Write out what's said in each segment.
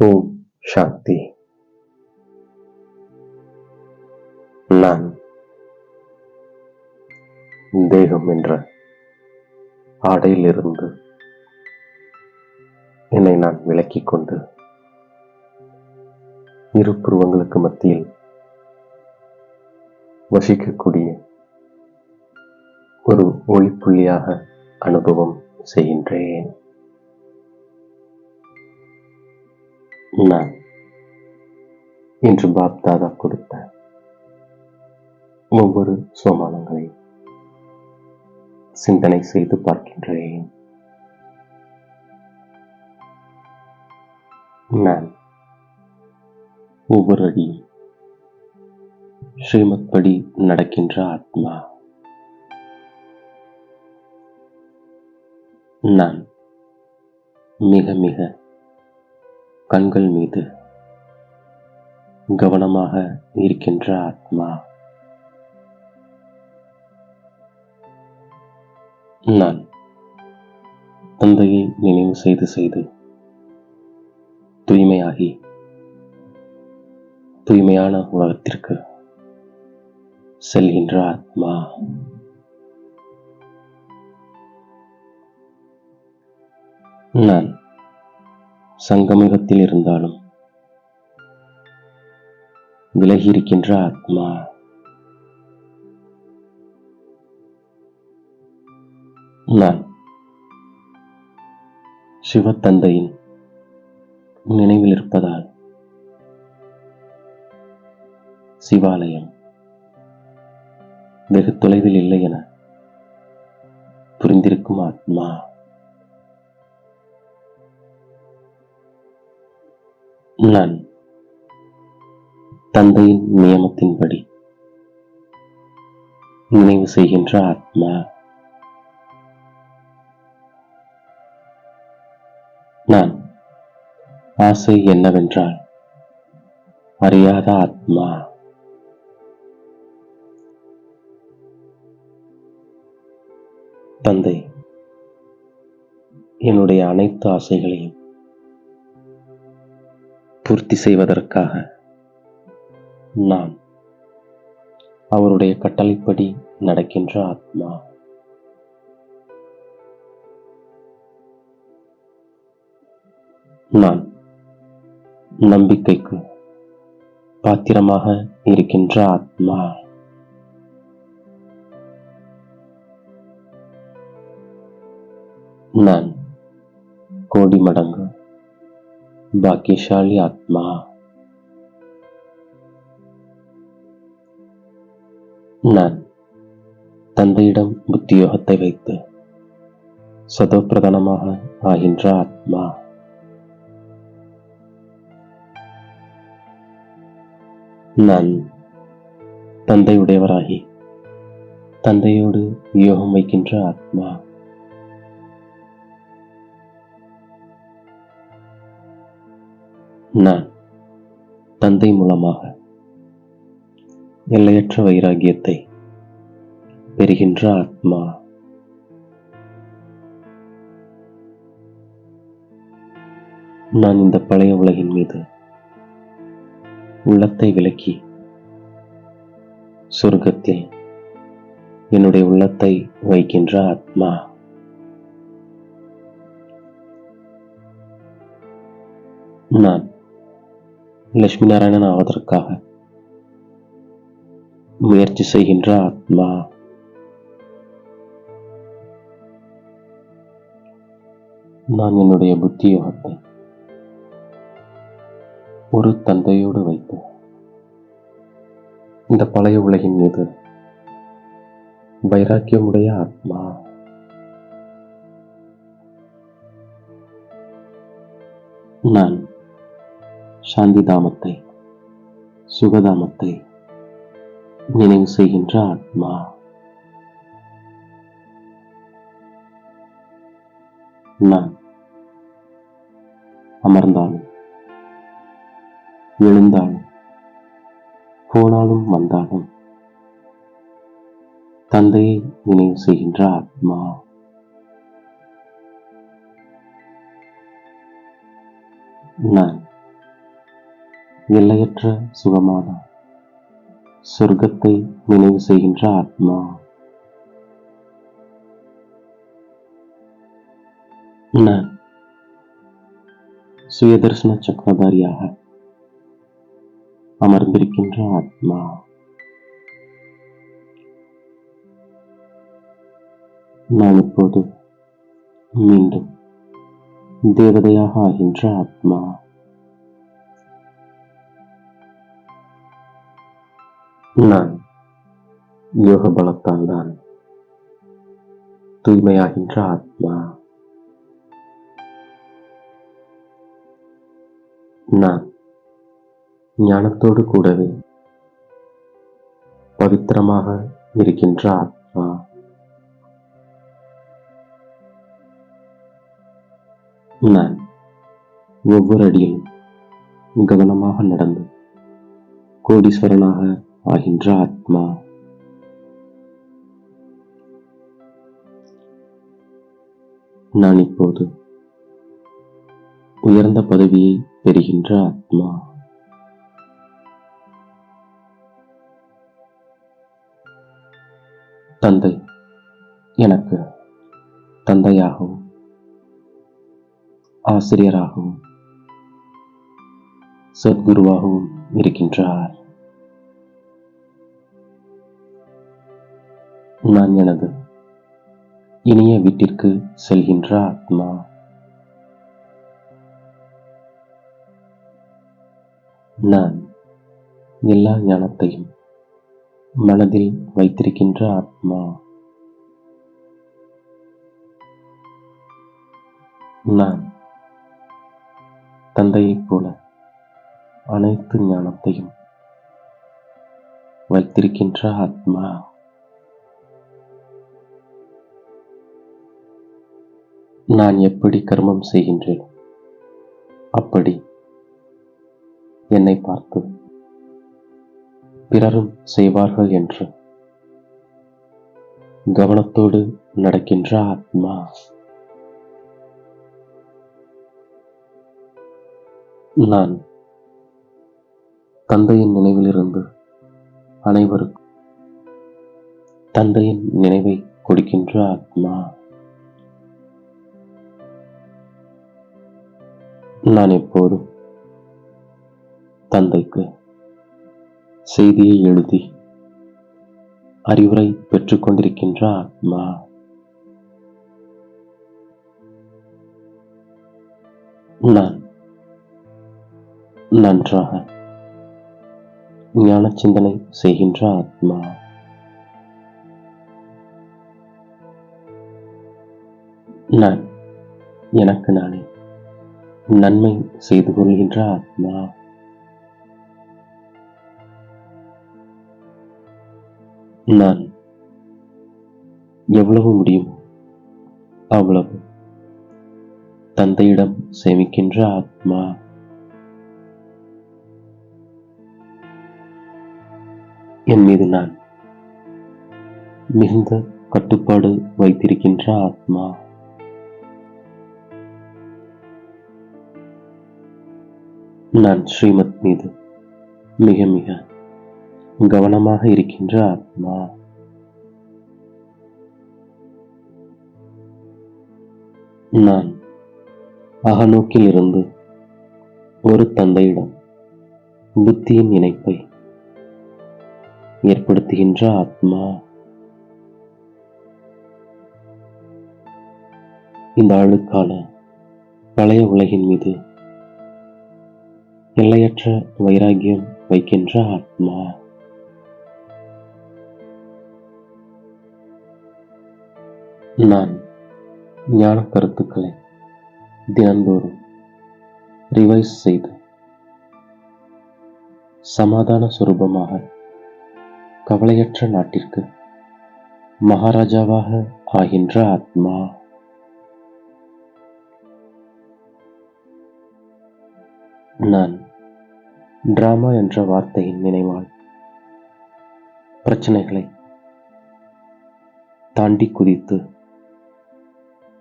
ஓம் சாந்தி நான் தேகம் என்ற ஆடையிலிருந்து என்னை நான் விலக்கிக் கொண்டு இரு புருவங்களுக்கு மத்தியில் வசிக்கக்கூடிய ஒரு ஒளிப்புள்ளியாக அனுபவம் செய்கின்றேன் நான் இன்று பாப் தாதா கொடுத்த ஒவ்வொரு சோமானங்களை சிந்தனை செய்து பார்க்கின்றேன். நான் ஒவ்வொரு அடியும் ஸ்ரீமத் படி நடக்கின்ற ஆத்மா. நான் மிக மிக கண்கள் மீது கவனமாக இருக்கின்ற ஆத்மா. நான் தந்தையை நினைவு செய்து செய்து தூய்மையாகி தூய்மையான உலகத்திற்கு செல்கின்ற ஆத்மா. நான் சங்கமிகத்தில் இருந்தாலும் விலகி இருக்கின்ற ஆத்மா நான் சிவத்தந்தையின் நினைவில் இருப்பதால் சிவாலயம் வெகு தொலைவில் இல்லை என புரிந்திருக்கும் ஆத்மா. நான் தந்தையின் நியமத்தின்படி நினைவு செய்கின்ற ஆத்மா நான். ஆசை என்னவென்றால் அறியாத ஆத்மா. தந்தை என்னுடைய அனைத்து ஆசைகளையும் பூர்த்தி செய்வதற்காக. நான் அவருடைய கட்டளைப்படி நடக்கின்ற ஆத்மா. நான் நம்பிக்கைக்கு பாத்திரமாக இருக்கின்ற ஆத்மா. நான் கோடி மடங்கு பாக்கியசாலி ஆத்மா நான் தந்தையிடம் புத்தியோகத்தை வைத்து சதோப்பிரதானமாக ஆகின்ற ஆத்மா. நான் தந்தையுடையவராகி தந்தையோடு யோகம் வைக்கின்ற ஆத்மா. நான் தந்தை மூலமாக எல்லையற்ற வைராகியத்தை பெறுகின்ற ஆத்மா. நான் இந்த பழைய உலகின் மீது உள்ளத்தை விலக்கி சொர்க்கத்தில் என்னுடைய உள்ளத்தை வைக்கின்ற ஆத்மா. நான் லட்சுமி நாராயணன் ஆவதற்காக முயற்சி செய்கின்ற ஆத்மா. நான் என்னுடைய புத்தி யோகத்தை ஒரு தந்தையோடு வைத்து இந்த பழைய உலகின் மீது வைராக்கியமுடைய ஆத்மா. நான் சாந்தி தாமத்தை சுகதாமத்தை நினைவு செய்கின்ற ஆத்மா. நான் அமர்ந்தாலும் எழுந்தாலும் போனாலும் வந்தாலும் தந்தையை நினைவு செய்கின்ற ஆத்மா. நான் எல்லையற்ற சுகமான? சொர்க்கத்தை நினைவு செய்கின்ற ஆத்மா? நான் சுயதர்சன சக்கரதாரியாக அமர்ந்திருக்கின்ற ஆத்மா. நான் இப்போது மீண்டும் தேவதையாக ஆகின்ற ஆத்மா. நான் யோக பலத்தால் தான் தூய்மையாகின்ற ஆத்மா. நான் ஞானத்தோடு கூடவே பவித்திரமாக இருக்கின்ற ஆத்மா. நான் ஒவ்வொரு அடியில் கவனமாக நடந்து கோடீஸ்வரனாக ஆகின்ற ஆத்மா. நான் இப்போது உயர்ந்த பதவியை பெறுகின்ற ஆத்மா. தந்தை எனக்கு தந்தையாகவும் ஆசிரியராகவும் சத்குருவாகவும் இருக்கின்றார். நான் எனது இனிய வீட்டிற்கு செல்கின்ற ஆத்மா. நான் எல்லா ஞானத்தையும் மனதில் வைத்திருக்கின்ற ஆத்மா. நான் தந்தையைப் போல அனைத்து ஞானத்தையும் வைத்திருக்கின்ற ஆத்மா. நான் எப்படி கர்மம் செய்கின்றேன்? அப்படி என்னை பார்த்து பிறரும் செய்வார்கள் என்று கவனத்தோடு நடக்கின்ற ஆத்மா. நான் தந்தையின் நினைவிலிருந்து அனைவருக்கும் தந்தையின் நினைவை கொடுக்கின்ற ஆத்மா. நான் எப்போதும் தந்தைக்கு செய்தியை எழுதி அறிவுரை பெற்றுக்கொண்டிருக்கின்ற ஆத்மா நான் நன்றாக ஞான சிந்தனை செய்கின்ற ஆத்மா நான் எனக்கு நானே நன்மை செய்து கொள்கின்ற ஆத்மா நான் எவ்வளவு முடியும்? அவ்வளவு. தந்தையிடம் சேமிக்கின்ற ஆத்மா என் மீது நான் மிகுந்த கட்டுப்பாடு வைத்திருக்கின்ற ஆத்மா நான் ஸ்ரீமத் மீது மிக மிக கவனமாக இருக்கின்ற ஆத்மா. நான் அகநோக்கில் இருந்து ஒரு தந்தையிடம் புத்தியின் இணைப்பை ஏற்படுத்துகின்ற ஆத்மா. இந்த ஆளுக்கான பழைய உலகின் மீது எல்லையற்ற வைராகியம் வைக்கின்ற ஆத்மா. நான் ஞான கருத்துக்களை தினந்தோறும் ரிவைஸ் செய்து சமாதான சுரூபமாக கவலையற்ற நாட்டிற்கு மகாராஜாவாக ஆகின்ற ஆத்மா. நான் டிராமா என்ற வார்த்தையின் நினைவால். பிரச்சனைகளை தாண்டி குதித்து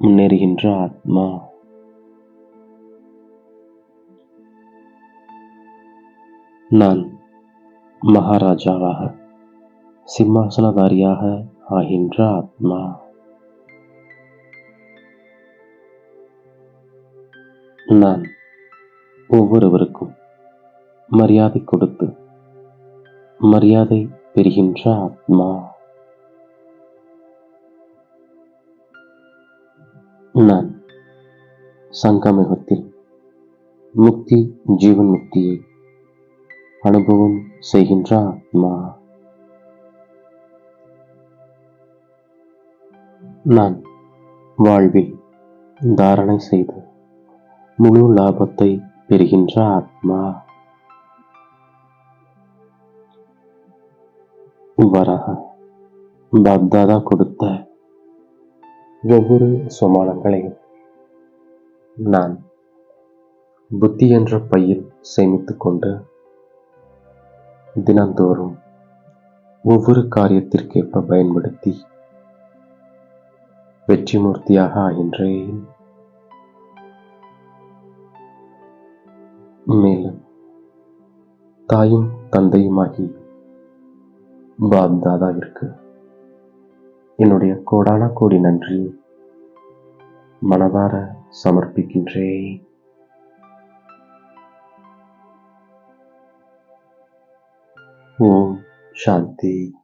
முன்னேறுகின்ற ஆத்மா. நான் மகாராஜாவாக சிம்மாசனதாரியாக ஆகின்ற ஆத்மா. நான் ஒவ்வொருவருக்கும் மரியாதை கொடுத்து மரியாதை பெறுகின்ற ஆத்மா. நான் சங்கமிகத்தில் முக்தி ஜீவன் முக்தியை அனுபவம் செய்கின்ற ஆத்மா. நான் வாழ்வில் தாரணை செய்து முழு லாபத்தை பெறுகின்ற ஆத்மா. வராக. பாப்தாதா கொடுத்த ஒவ்வொரு சுமானங்களையும் நான் புத்தி என்ற பையில் சேமித்துக் கொண்டு தினந்தோறும் ஒவ்வொரு காரியத்திற்கேற்ப பயன்படுத்தி வெற்றி மூர்த்தியாக ஆகின்றேன். மேலும் தாயும் தந்தையுமாகி பாப்தாதாவிற்கு என்னுடைய கோடான கோடி நன்றி மனதார சமர்ப்பிக்கின்றேன். ஓம் சாந்தி.